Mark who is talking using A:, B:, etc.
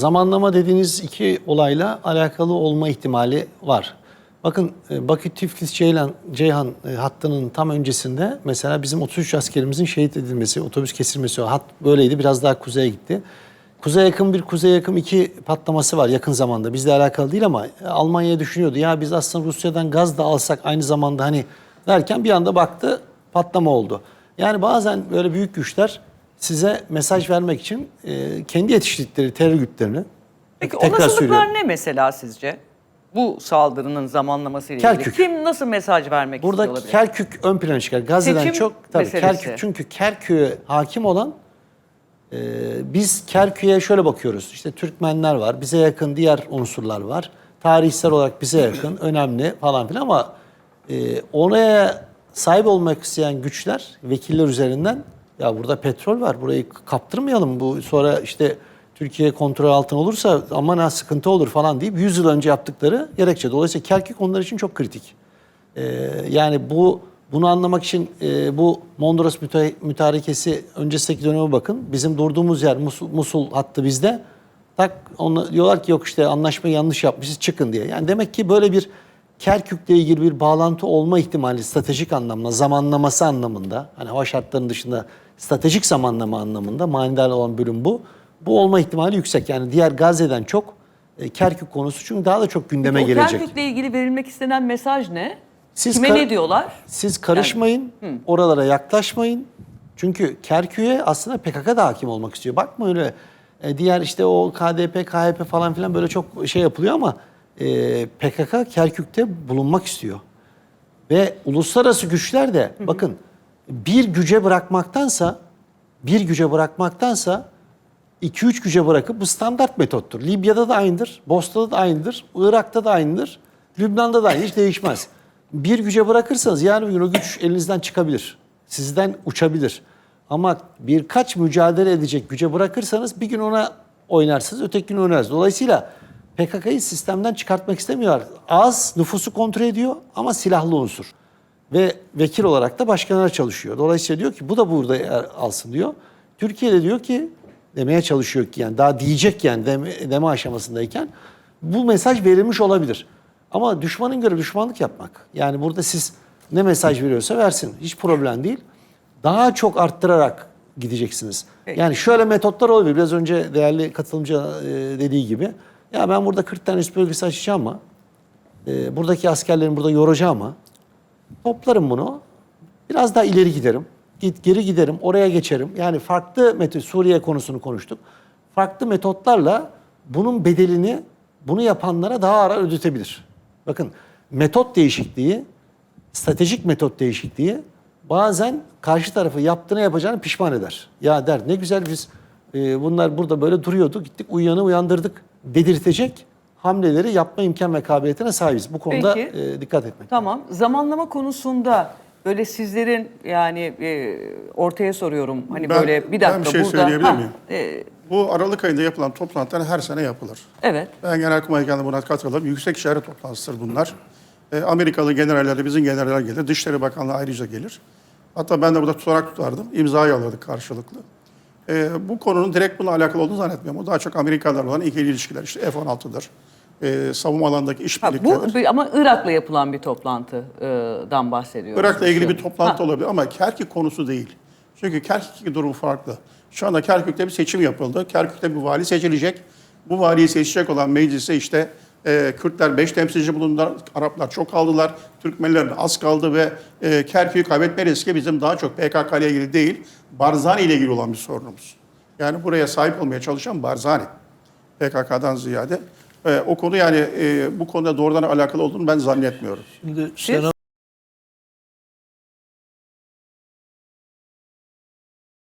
A: Zamanlama dediğiniz iki olayla alakalı olma ihtimali var. Bakın e, Bakü Tiflis Ceylan Ceyhan e, hattının tam öncesinde mesela bizim 33 askerimizin şehit edilmesi, otobüs kesilmesi o hat böyleydi biraz daha kuzeye gitti. Kuzeye yakın bir, kuzeye yakın iki patlaması var yakın zamanda. Bizle alakalı değil ama e, Almanya düşünüyordu. Ya biz aslında Rusya'dan gaz da alsak aynı zamanda hani derken bir anda baktı patlama oldu. Yani bazen böyle büyük güçler size mesaj vermek için e, kendi yetiştirdikleri terör örgütlerini
B: Peki olasılıklar ne mesela sizce? Bu saldırının zamanlaması ile ilgili.
A: Kerkük.
B: Kim nasıl mesaj vermek
A: Burada
B: istiyor olabilir?
A: Kerkük ön plana çıkar. Gazze'den
B: Seçim
A: çok tabii
B: meselesi.
A: Kerkük çünkü Kerkük'e hakim olan e, biz Kerkük'e şöyle bakıyoruz. İşte Türkmenler var, bize yakın diğer unsurlar var. Tarihsel olarak bize yakın, önemli falan filan ama e, oraya sahip olmak isteyen güçler vekiller üzerinden ya burada petrol var, burayı kaptırmayalım. Bu sonra işte Türkiye kontrol altına olursa aman ha sıkıntı olur falan deyip 100 yıl önce yaptıkları gerekçe. Dolayısıyla Kerkük onlar için çok kritik. Ee, yani bu bunu anlamak için e, bu Mondros müte- mütarekesi öncesindeki döneme bakın. Bizim durduğumuz yer Musul, Musul hattı bizde. Tak onu diyorlar ki yok işte anlaşmayı yanlış yapmışız çıkın diye. Yani demek ki böyle bir Kerkük'le ilgili bir bağlantı olma ihtimali stratejik anlamda, zamanlaması anlamında, hani hava şartlarının dışında stratejik zamanlama anlamında manidar olan bölüm bu. Bu olma ihtimali yüksek. Yani diğer Gazze'den çok e, Kerkük konusu çünkü daha da çok gündeme
B: o
A: gelecek.
B: Kerkük'le ilgili verilmek istenen mesaj ne?
A: Siz
B: Kime ne diyorlar?
A: Siz karışmayın, oralara yaklaşmayın. Çünkü Kerkük'e aslında PKK da hakim olmak istiyor. Bakma öyle e, diğer işte o KDP, KHP falan filan böyle çok şey yapılıyor ama e, PKK Kerkük'te bulunmak istiyor. Ve uluslararası güçler de bakın bir güce bırakmaktansa bir güce bırakmaktansa 2-3 güce bırakıp bu standart metottur. Libya'da da aynıdır, Bosna'da da aynıdır, Irak'ta da aynıdır, Lübnan'da da aynı, hiç değişmez. Bir güce bırakırsanız yarın bir gün o güç elinizden çıkabilir. Sizden uçabilir. Ama birkaç mücadele edecek güce bırakırsanız bir gün ona oynarsınız, öteki gün oynarsınız. Dolayısıyla PKK'yı sistemden çıkartmak istemiyorlar. Az nüfusu kontrol ediyor ama silahlı unsur. Ve vekil olarak da başkanlar çalışıyor. Dolayısıyla diyor ki bu da burada yer alsın diyor. Türkiye de diyor ki demeye çalışıyor ki yani daha diyecek yani deme, deme aşamasındayken bu mesaj verilmiş olabilir. Ama düşmanın göre düşmanlık yapmak. Yani burada siz ne mesaj veriyorsa versin. Hiç problem değil. Daha çok arttırarak gideceksiniz. Yani şöyle metotlar olabilir. Biraz önce değerli katılımcı e, dediği gibi. Ya ben burada 40 tane üst bölgesi açacağım ama e, buradaki askerlerin burada yoracağım ama toplarım bunu. Biraz daha ileri giderim. Git geri giderim, oraya geçerim. Yani farklı metot Suriye konusunu konuştuk. Farklı metotlarla bunun bedelini bunu yapanlara daha ağır ödetebilir. Bakın metot değişikliği, stratejik metot değişikliği bazen karşı tarafı yaptığını yapacağını pişman eder. Ya der ne güzel biz e, bunlar burada böyle duruyordu. Gittik uyanı uyandırdık dedirtecek hamleleri yapma imkan ve kabiliyetine sahibiz. Bu konuda
B: Peki.
A: e, dikkat etmek.
B: Tamam. Zamanlama konusunda böyle sizlerin yani e, ortaya soruyorum. Hani
C: Ben-
B: böyle bir
C: ben
B: dakika
C: bir şey
B: burada.
C: söyleyebilir miyim?
B: e,
C: Bu Aralık ayında yapılan toplantılar her sene yapılır.
B: evet.
C: Ben Genelkurmay'ken de buna katılırım. Yüksek işaret toplantısıdır bunlar. E, Amerikalı generaller de bizim generaller gelir. Dışişleri Bakanlığı ayrıca gelir. Hatta ben de burada tutanak tutardım. İmzayı alırdık karşılıklı. E, bu konunun direkt bununla alakalı olduğunu zannetmiyorum. O daha çok Amerikalılarla olan ikili ilişkiler. İşte F-16'dır. E, savunma alanındaki
B: Ha,
C: işbirlikleridir.
B: bu ama Irak'la yapılan bir toplantıdan bahsediyoruz.
C: Irak'la ilgili bir toplantı
B: Ha,
C: olabilir ama Kerkük konusu değil. Çünkü Kerkük'teki durum farklı. Şu anda Kerkük'te bir seçim yapıldı. Kerkük'te bir vali seçilecek. Bu valiyi seçecek olan meclise işte e, Kürtler 5 temsilci bulundular, Araplar çok kaldılar, Türkmenler az kaldı ve e, Kerkük'ü kaybetme riski bizim daha çok PKK ile ilgili değil, Barzani ile ilgili olan bir sorunumuz. Yani buraya sahip olmaya çalışan Barzani. PKK'dan ziyade. E, o konu yani e, bu konuda doğrudan alakalı olduğunu ben zannetmiyorum.
A: Şimdi
B: Siz?